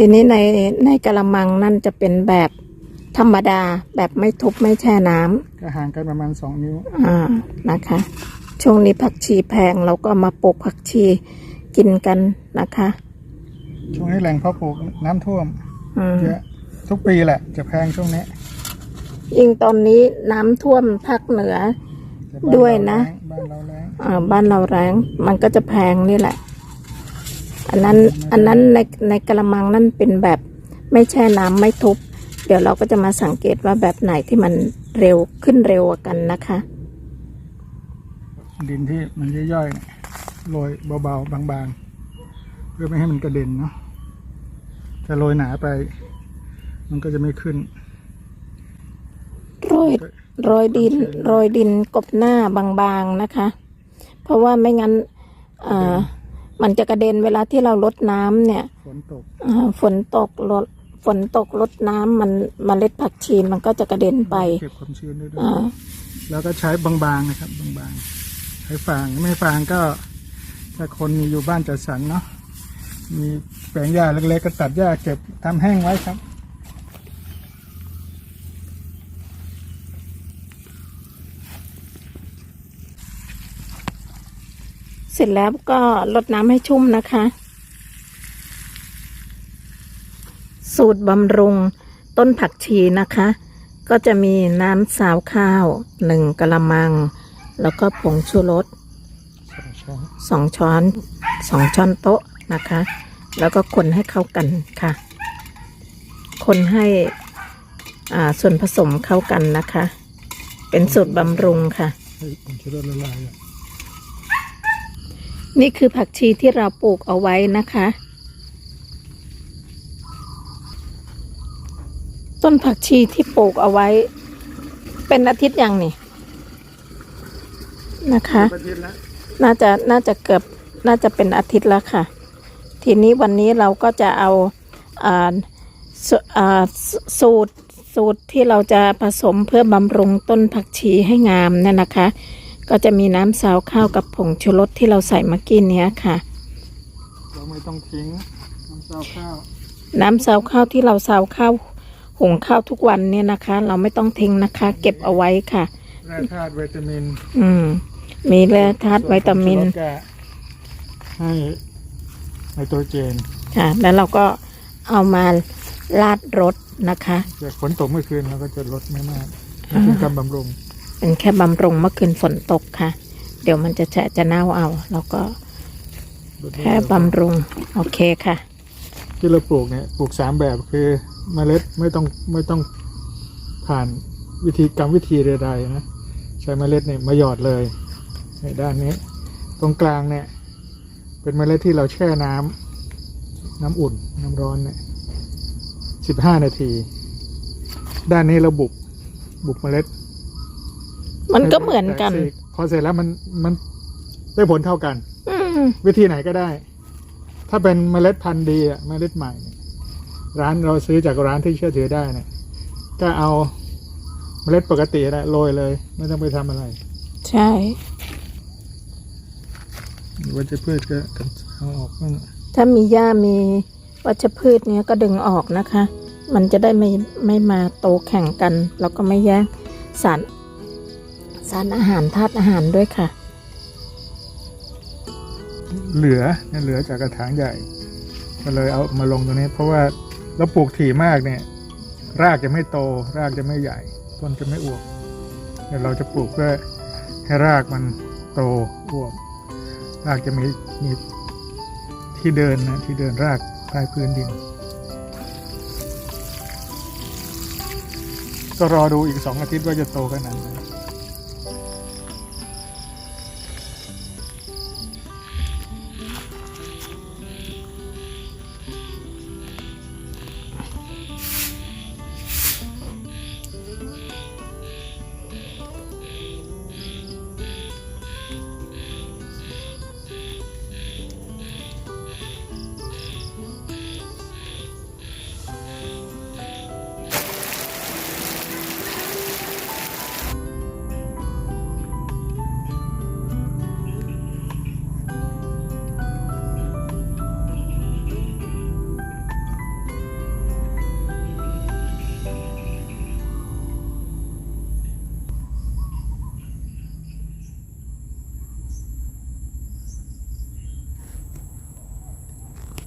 ทีนี้ในในกระมังนั่นจะเป็นแบบธรรมดาแบบไม่ทุบไม่แช่น้ำก็ห่างกันประมาณสองนิ้ว อ่านะคะ ช่วงนี้ผักชีแพงเราก็มาปลูกผักชี กินกันนะคะ ช่วงนี้แหล่งเพาะปลูกน้ำท่วมอืม เยอะทุกปีแหละ จะแพงช่วงนี้ยิ่งตอนนี้น้ำท่วมภาคเหนือ แต่บ้าด้วยนะบ้านเราแรงอ่าบ้านเราแรงมันก็จะแพงนี่แหละ อันนั้นอันนั้นในในกระมังนั่นเป็นแบบไม่แช่น้ำไม่ทุบ เดี๋ยวเราก็จะมาสังเกตว่าแบบไหนที่มันเร็วขึ้นเร็วกว่ากันนะคะ ดินที่มันย่อยๆเนี่ย โรยเบาๆ บางๆ เพื่อไม่ให้มันกระเด็นเนาะถ้าโรยหนาไป มันก็จะไม่ขึ้น โรยโรยดินโรยดินกบหน้าบางๆนะคะ เพราะว่าไม่งั้นอ่ามันจะกระเด็นเวลาที่เราลดน้ำเนี่ย ฝนตกอ่าฝนตกลดฝนตกลดน้ำมันมเมล็ดผักชีมันก็จะกระเด็นไปเก็บความชื้นได้ด้วยอ่าแล้วก็ใช้บางๆนะครับ บางๆ ใช้ฟางไม่ฟางก็ ถ้าคนมีอยู่บ้านจัดสรรเนาะมีแปลงหญ้าเล็กๆก็ตัดหญ้าเก็บทำแห้งไว้ครับเสร็จแล้วก็ลดน้ำให้ชุ่มนะคะ สูตรบำรุงต้นผักชีนะคะ ก็จะมีน้ำสาวข้าวหนึ่งกะละมัง แล้วก็ผงชูรส สองช้อนสองช้อนโต๊ะนะคะ แล้วก็คนให้เข้ากันค่ะ คนให้อ่าส่วนผสมเข้ากันนะคะ เป็นสูตรบำรุงค่ะนี่คือผักชีที่เราปลูกเอาไว้นะคะ ต้นผักชีที่ปลูกเอาไว้ เป็นอาทิตย์ยังนี่นะคะประเทศละ น่าจะน่าจะเกือบน่าจะเป็นอาทิตย์แล้วค่ะ ทีนี้วันนี้เราก็จะเอาอ่าสอ่าสสูตรสูตรที่เราจะผสมเพื่อบำรุงต้นผักชีให้งามเนี่ยนะคะ ก็จะมีน้ำสาวข้าวกับผงชูรสที่เราใส่เมื่อกี้เนี้ยค่ะเราไม่ต้องทิ้งน้ำเต้าข้าวน้ำซาวข้าวที่เราซาวข้าวหุงข้าวทุกวันเนี่ยนะคะ เราไม่ต้องทิ้งนะคะ เก็บเอาไว้ค่ะแร่ธาตุวิตามิน อืม มีแร่ธาตุวิตามินส่วผงชูรสก็ให้ไนโตรเจนค่ะ แล้วเราก็เอามาลาดรถนะคะ จากฝนตกเมื่อคืนเราก็จะลดไม่มากนี่คือการบำรุง เป็นแค่บำรุงเมื่อคืนฝนตกค่ะ เดี๋ยวมันจะแฉะจะเน่าเอาเราก็ลดได้แค่บำรุง โอเคค่ะ ที่เราปลูกเนี่ยปลูกสามแบบคือเมล็ดไม่ต้องไม่ต้องผ่านวิธีกรรมวิธีใดๆนะ ใช้เมล็ดเนี่ยมาหยอดเลย ในด้านนี้ ตรงกลางเนี่ย เป็นเมล็ดที่เราแช่น้ำน้ำอุ่น น้ำร้อนเนี่ยสิบห้านาที ด้านนี้เราบุบบุบเมล็ด มันก็เหมือนกันแตซีพอเสร็จแล้วมันมันได้ผลเท่ากันอืมวิธีไหนก็ได้ ถ้าเป็นเมล็ดพันธุ์ดีอะเมล็ดใหม่เนี่ยร้านเราซื้อจากร้านที่เชื่อถือได้เนี่ยก็เอาเมล็ดปกตินะโรยเลย ไม่ต้องไปทำอะไร ใช่ วัชพืชก็เอาออกบ้างถ้ามีหญ้ามีวัชพืชเนี้ยก็ดึงออกนะคะ มันจะได้ไม่ไม่มาโตแข่งกัน แล้วก็ไม่แย่งสารสารอาหารธาตุอาหารด้วยค่ะ เหลือเนี่ยเหลือจากกระถางใหญ่ ก็เลยเอามาลงตรงนี้ เพราะว่าเราปลูกถี่มากเนี่ย รากจะไม่โต รากจะไม่ใหญ่ ต้นจะไม่อวบเดี๋ยวเราจะปลูกเพื่อให้รากมันโตอวบ รากจะมีมีที่เดินนะที่เดินรากใต้พื้นดิน ก็รอดูอีกสองอาทิตย์ว่าจะโตขนาดไหน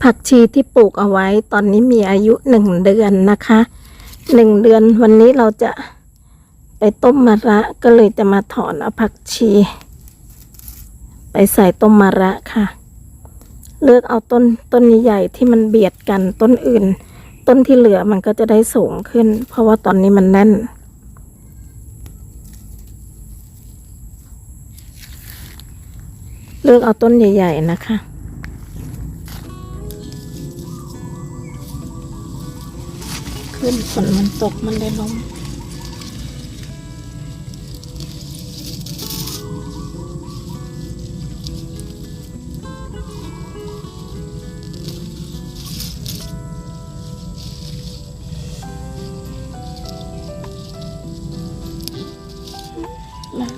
ผักชีที่ปลูกเอาไว้ตอนนี้มีอายุหนึ่งเดือนนะคะหนึ่งเดือนวันนี้เราจะไปต้มมะระก็เลยจะมาถอนเอาผักชี ไปใส่ต้มมะระค่ะ เลือกเอาต้นต้นใหญ่ๆที่มันเบียดกันต้นอื่น ต้นที่เหลือมันก็จะได้สูงขึ้น เพราะว่าตอนนี้มันแน่นเลือกเอาต้นใหญ่ ๆ นะคะ ขึ้นฝนมันตกมันได้ล้มลาก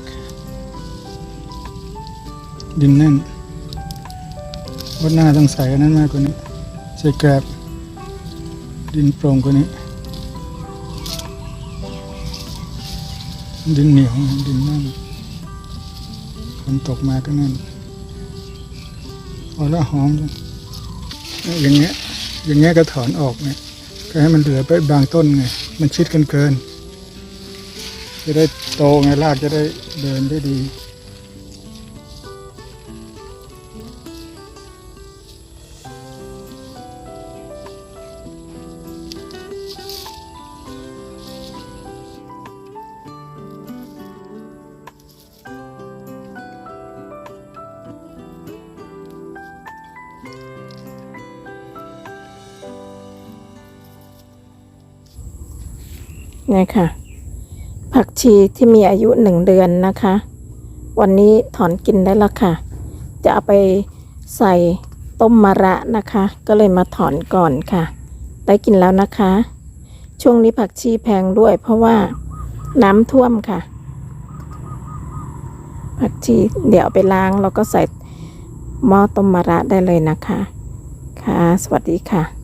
ดินแน่นวัดหน้าต้องใส่อันนั้นมากกว่านี้ ใส่แกรบดินโปร่งกว่านี้ ดินเหนียวดินนั่นฝนตกมาก็นั่นพอแล้วหอมอย่างเงี้ย อย่างเงี้ยก็ถอนออกเนี่ยก็ให้มันเหลือไปบางต้นไง มันชิดกันเกิน จะได้โตไงรากจะได้เดินได้ดี นี่ค่ะ ผักชีที่มีอายุหนึ่งเดือนนะคะ วันนี้ถอนกินได้แล้วค่ะ จะเอาไปใส่ต้มมะระนะคะ ก็เลยมาถอนก่อนค่ะ ได้กินแล้วนะคะ ช่วงนี้ผักชีแพงด้วยเพราะว่าน้ำท่วมค่ะ ผักชีเดี๋ยวไปล้างแล้วก็ใส่หม้อต้มมะระได้เลยนะคะ ค่ะ สวัสดีค่ะ